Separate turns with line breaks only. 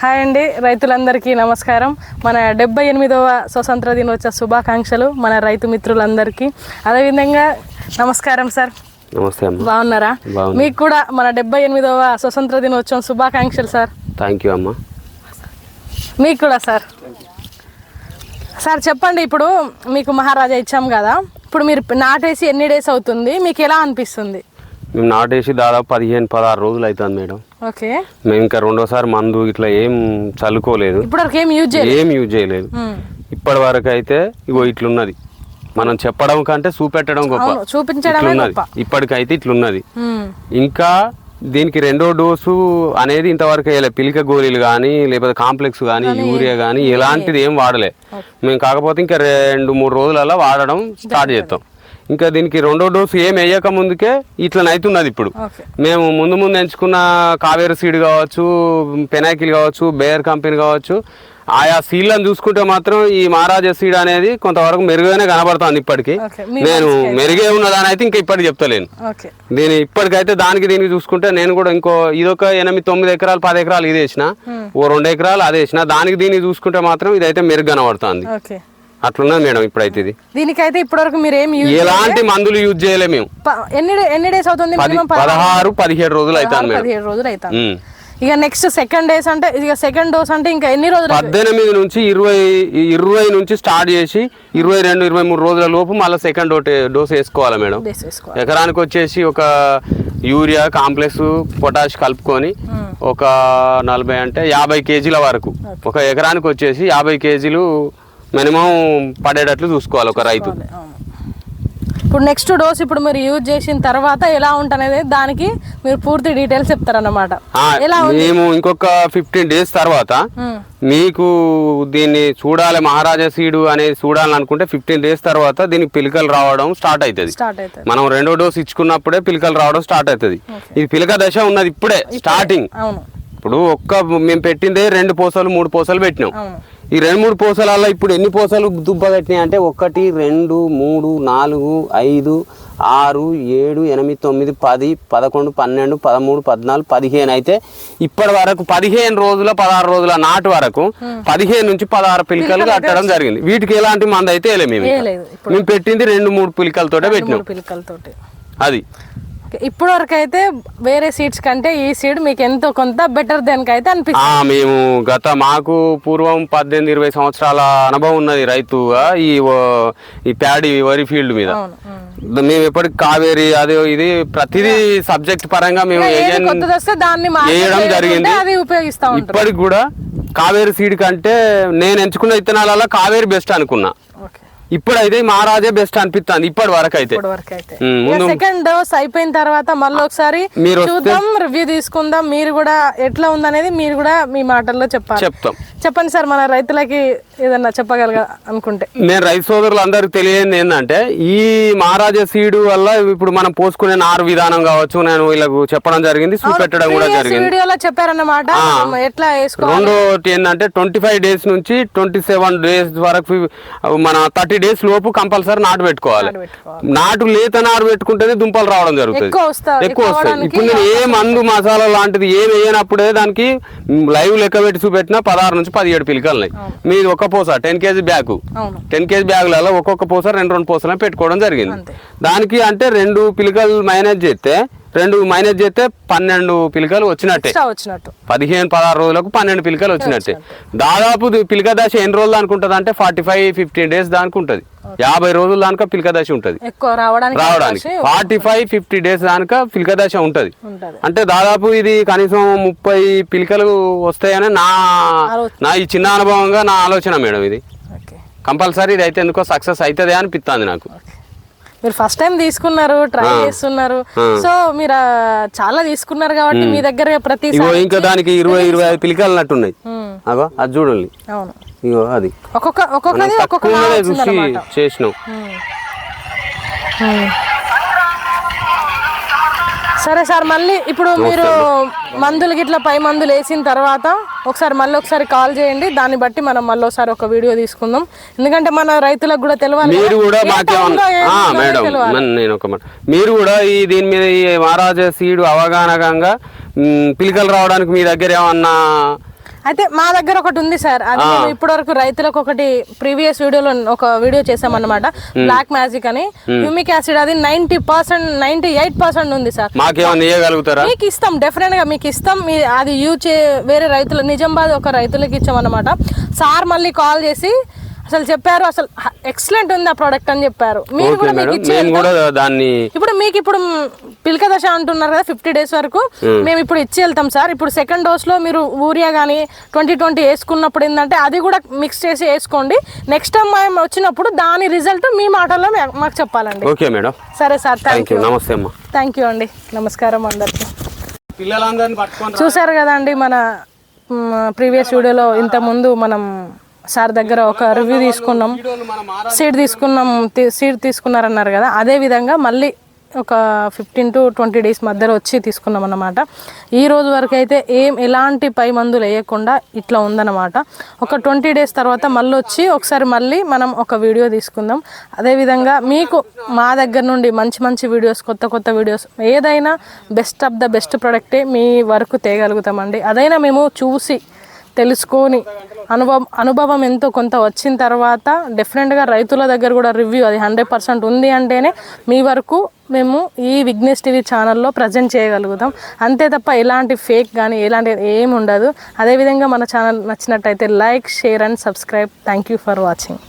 Hi అండి రైతులందరికీ నమస్కారం. మన డెబ్బై ఎనిమిదవ స్వతంత్ర దినోత్సవ శుభాకాంక్షలు మన రైతు మిత్రులందరికీ. అదేవిధంగా నమస్కారం సార్.
నమస్తే అమ్మ.
బాగున్నారా?
బాగున్నా.
మీకు కూడా మన డెబ్బై ఎనిమిదవ స్వతంత్ర దినోత్సవం శుభాకాంక్షలు సార్.
థ్యాంక్ యూ అమ్మ.
మీకు కూడా సార్. సార్ చెప్పండి ఇప్పుడు మీకు మహారాజా ఇచ్చాం కదా. ఇప్పుడు మీరు నాటేసి ఎన్ని డేస్ అవుతుంది? మీకు ఎలా అనిపిస్తుంది?
మేము నాటేసి దాదాపు పదిహేను పదహారు రోజులు అవుతుంది మేడం.
ఓకే.
మేము ఇంకా రెండోసారి మందు ఇట్లా ఏం చల్లుకోలేదు.
ఏం యూజ్ చేయలేదు.
ఇప్పటి వరకు అయితే ఇగో ఇట్లున్నది. మనం చెప్పడం కంటే చూపెట్టడం గొప్ప.
గొప్ప.
ఇప్పటికైతే ఇట్లున్నది. ఇంకా దీనికి రెండో డోసు అనేది ఇంతవరకు వేయలే. పిలిక గోళీలు కానీ లేకపోతే కాంప్లెక్స్ కానీ యూరియా కానీ ఎలాంటిది ఏం వాడలే. మేము కాకపోతే ఇంకా రెండు మూడు రోజులలో వాడడం స్టార్ట్ చేస్తాం. ఇంకా దీనికి రెండో డోసు ఏం వేయక ముందుకే ఇట్లా అవుతున్నది ఇప్పుడు. మేము ముందు ముందు ఎంచుకున్న కావేరు సీడ్ కావచ్చు పెనాకిల్ కావచ్చు బేర్ కంపెనీ కావచ్చు ఆయా సీడ్లను చూసుకుంటే మాత్రం ఈ మహారాజా సీడ్ అనేది కొంతవరకు మెరుగైనా కనబడుతుంది ఇప్పటికి. నేను మెరుగే ఉన్నదాని అయితే ఇంకా ఇప్పటికి చెప్తలేను. దీని ఇప్పటికైతే దానికి దీనికి చూసుకుంటే నేను కూడా ఇంకో ఇదొక ఎనిమిది తొమ్మిది ఎకరాలు పది ఎకరాలు ఇది వేసిన ఓ రెండు ఎకరాలు అది వేసిన దానికి దీనికి చూసుకుంటే మాత్రం ఇదైతే మెరుగు కనబడుతుంది. అట్లున్నది మేడం ఇప్పుడైతే ఇది.
దీనికైతే ఇప్పటివరకు మీరు ఏం యూజ్
ఎలాంటి మందులు యూజ్ చేయలే మేము.
ఎన్ని ఎన్ని డేస్ అవుతుంది
పదహారు? పదిహేడు రోజులు అవుతుంది మేడం.
పదిహేడు రోజులు అవుతుంది
ఉమ్.
ఇక నెక్స్ట్ సెకండ్ డేస్ అంటే ఇక సెకండ్ డోస్ అంటే ఇంకా ఎన్ని రోజులు
పద్దెనిమిది నుంచి ఇరవై ఇరవై నుంచి స్టార్ట్ చేసి ఇరవై రెండు ఇరవై మూడు రోజుల లోపు మళ్ళీ సెకండ్ డోస్ వేసుకోవాలి మేడం. ఎకరానికి వచ్చేసి ఒక యూరియా కాంప్లెక్స్ పొటాష్ కలుపుకొని ఒక నలభై అంటే యాభై కేజీల వరకు. ఒక ఎకరానికి వచ్చేసి యాభై కేజీలు మినిమం పడేటట్లు చూసుకోవాలి ఒక రైతు.
ఇప్పుడు నెక్స్ట్ డోస్ ఇప్పుడు మీరు యూజ్ చేసిన తర్వాత ఎలా ఉంటనేది దానికి మీరు పూర్తి డీటెయిల్స్ చెప్తారన్నమాట.
మేము ఇంకొక ఫిఫ్టీన్ డేస్ తర్వాత. మీకు దీన్ని చూడాలి మహారాజా సీడు అనేది చూడాలనుకుంటే ఫిఫ్టీన్ డేస్ తర్వాత దీనికి పిలికలు రావడం స్టార్ట్ అవుతుంది మనం రెండో డోస్ ఇచ్చుకున్నప్పుడే పిలకలు రావడం స్టార్ట్ అవుతుంది ఇది పిలక దశ ఉన్నది ఇప్పుడే స్టార్టింగ్ ఇప్పుడు ఒక్క మేము పెట్టిందే రెండు పూసలు మూడు పూసలు పెట్టినాం. ఈ రెండు మూడు పూసలలో ఇప్పుడు ఎన్ని పూసలు దుబ్బ పెట్టినాయి అంటే ఒకటి రెండు మూడు నాలుగు ఐదు ఆరు ఏడు ఎనిమిది తొమ్మిది పది పదకొండు పన్నెండు పదమూడు పద్నాలుగు పదిహేను. అయితే ఇప్పటి వరకు పదిహేను రోజుల పదహారు రోజుల నాటు వరకు పదిహేను నుంచి పదహారు పిలికలు కట్టడం జరిగింది. వీటికి ఎలాంటి మంది అయితే మేము మేము పెట్టింది రెండు మూడు పిలికలతోటే పెట్టినాం. అది.
ఇప్పటి వరకు అయితే వేరే సీడ్స్ కంటే ఈ సీడ్ మీకు ఎంతో కొంత బెటర్ దేనికి అయితే అనిపిస్తుంది.
మేము గత మాకు పూర్వం పద్దెనిమిది ఇరవై సంవత్సరాల అనుభవం ఉన్నది రైతుగా ఈ ఈ ప్యాడీ వరి ఫీల్డ్ మీద. మేము ఎప్పటికి కావేరి అదే ఇది ప్రతిదీ సబ్జెక్ట్ పరంగా మేము వేయడం జరిగింది. ఇప్పటికి కూడా కావేరి సీడ్ కంటే నేను ఎంచుకున్న విత్తనాలలో కావేరి బెస్ట్ అనుకున్నా.
ఓకే.
ఇప్పుడైతే మహారాజే బెస్ట్ అనిపిస్తుంది ఇప్పటి వరకు అయితే
సెకండ్ డోస్ అయిపోయిన తర్వాత మళ్ళీ ఒకసారి చూద్దాం రివ్యూ తీసుకుందాం మీరు కూడా ఎట్లా ఉందనేది మీరు కూడా మీ మాటల్లో చెప్పాలి.
చెప్తాం.
చెప్పండి సార్ మన రైతులకి ఏదన్నా చెప్పగలగా అనుకుంటే.
నేను రైతు సోదరులు అందరికి తెలియంది ఏంటంటే ఈ మహారాజా సీడు వల్ల ఇప్పుడు మనం పోసుకునే నారు విధానం కావచ్చు నేను వీళ్ళకు చెప్పడం జరిగింది చూపెట్టడం కూడా జరిగింది.
వీడియోలో చెప్పారన్నమాట. ఎట్లా వేసుకోవాలి?
రెండోటి ఏంటంటే ట్వంటీ ఫైవ్ డేస్ నుంచి ట్వంటీ సెవెన్ డేస్ వరకు మన థర్టీ డేస్ లోపు కంపల్సరీ నాటు పెట్టుకోవాలి.
నాటు
లేత నారు పెట్టుకుంటేనే దుంపలు రావడం జరుగుతుంది.
ఎక్కువ వస్తా-
ఎక్కువ
ఎక్కువ
వస్తాయి ఇప్పుడు నేను ఏ మందు మసాలా లాంటిది ఏం వేయనప్పుడే దానికి లైవ్ లెక్క పెట్టి చూపెట్టినా పదహారు నుంచి పదిహేడు పిలికలు ఉన్నాయి మీది ఒక పూస ten KG bag. Ten KG బ్యాగులలో ఒక్కొక్క పూస రెండు రెండు పూసలు పెట్టుకోవడం జరిగింది. దానికి అంటే రెండు పిలికలు మైనేజ్ చేస్తే రెండు మైనేజ్ చేస్తే పన్నెండు పిలికలు వచ్చినట్టే.
వచ్చినట్టు.
పదిహేను పదహారు రోజులకు పన్నెండు పిలికలు వచ్చినట్టే. దాదాపు పిలిక దశ ఎన్ని రోజులు దానికి ఉంటుంది అంటే ఫార్టీ ఫైవ్ ఫిఫ్టీన్ డేస్ దానికి ఉంటుంది. యాభై రోజుల దానిక పిలిక దశ ఉంటుంది.
రావడానికి
ఫార్టీ ఫైవ్ ఫిఫ్టీ డేస్ దానిక పిలిక దశ ఉంటుంది. అంటే దాదాపు ఇది కనీసం ముప్పై పిలికలు వస్తాయని నా. నా ఈ చిన్న అనుభవంగా నా ఆలోచన మేడం ఇది. కంపల్సరీ ఇది అయితే ఎందుకో సక్సెస్ అవుతుంది అనిపిస్తుంది నాకు.
మీరు ఫస్ట్ టైం తీసుకున్నారు ట్రై చేస్తున్నారు. సో మీరు చాలా తీసుకున్నారు కాబట్టి మీ దగ్గర ప్రతి
ఇంకా దానికి ఇరవై ఇరవై ఐదు పిలికలు నట్టున్నాయి అగో అది చూడండి. ఇగో అది.
ఒక్కొక్క ఒక్కొక్క
చేసినాం.
సరే సార్ మళ్ళీ ఇప్పుడు మీరు మందులు గిట్ల పై మందులు వేసిన తర్వాత ఒకసారి మళ్ళీ ఒకసారి కాల్ చేయండి. దాన్ని బట్టి మనం మళ్ళీ ఒకసారి ఒక వీడియో తీసుకుందాం. ఎందుకంటే మన రైతులకు కూడా తెలియాలి
మీరు. కూడా మాకేమన్నా మేడం నేను ఒక మాట. మీరు కూడా ఈ దీని మీద ఈ మహారాజా సీడు అవగాహనగా పిలికలు రావడానికి మీ దగ్గర ఏమన్నా
అయితే మా దగ్గర ఒకటి ఉంది సార్. అది మేము ఇప్పటి వరకు రైతులకు ఒకటి ప్రీవియస్ వీడియోలో ఒక వీడియో చేసామన్నమాట. బ్లాక్ మ్యాజిక్ అని. హ్యూమిక్ యాసిడ్ అది ninety percent ninety eight percent ఉంది సార్.
మాకేమన్నా
మీకు ఇస్తాం డెఫినెట్గా మీకు ఇస్తాం. అది యూజ్ చే వేరే రైతులు నిజామాబాద్ ఒక రైతులకి ఇచ్చామన్నమాట. సార్ మళ్ళీ కాల్ చేసి అసలు చెప్పారు అసలు ఎక్సలెంట్ ఉంది ఆ ప్రోడక్ట్ అని చెప్పారు. మీరు కూడా మీకు ఇచ్చి
దాన్ని
మీకు ఇప్పుడు పిలక దశ అంటున్నారు కదా ఫిఫ్టీ డేస్ వరకు. మేము ఇప్పుడు ఇచ్చి వెళ్తాం సార్. ఇప్పుడు సెకండ్ డోస్లో మీరు ఊరియా కానీ ట్వంటీ ట్వంటీ వేసుకున్నప్పుడు ఏంటంటే అది కూడా మిక్స్ చేసి వేసుకోండి. నెక్స్ట్ టైం మేము వచ్చినప్పుడు దాని రిజల్ట్ మీ మాటల్లో మాకు చెప్పాలండి.
Okay madam.
సరే సార్ థ్యాంక్
యూ నమస్తే అమ్మా.
థ్యాంక్ యూ అండి. నమస్కారం అందరికీ. చూసారు కదండి మన ప్రీవియస్ వీడియోలో ఇంత ముందు మనం సార్ దగ్గర ఒక రివ్యూ తీసుకున్నాం. సీట్ తీసుకున్నాం సీట్ తీసుకున్నారన్నారు కదా అదే విధంగా మళ్ళీ ఒక ఫిఫ్టీన్ టు ట్వంటీ డేస్ మధ్యలో వచ్చి తీసుకున్నాం అన్నమాట ఈ రోజు వరకు అయితే ఏం ఎలాంటి పై మందులు వేయకుండా ఇట్లా ఉందన్నమాట. ఒక ట్వంటీ డేస్ తర్వాత మళ్ళీ వచ్చి ఒకసారి మళ్ళీ మనం ఒక వీడియో తీసుకుందాం. అదేవిధంగా మీకు మా దగ్గర నుండి మంచి మంచి వీడియోస్ కొత్త కొత్త వీడియోస్ ఏదైనా బెస్ట్ ఆఫ్ ద బెస్ట్ ప్రొడక్టే మీ వరకు తేయగలుగుతామండి అదైనా మేము చూసి తెలుసుకొని అనుభవం అనుభవం ఎంతో కొంత వచ్చిన తర్వాత డెఫినెట్గా రైతుల దగ్గర కూడా రివ్యూ అది హండ్రెడ్ పర్సెంట్ ఉంది అంటేనే మీ వరకు మేము ఈ విఘ్నేష్ టీవీ ఛానల్లో ప్రజెంట్ చేయగలుగుతాం. అంతే తప్ప ఎలాంటి ఫేక్ కానీ ఎలాంటి ఏమి ఉండదు. అదేవిధంగా మన ఛానల్ నచ్చినట్టయితే like share and subscribe thank you for watching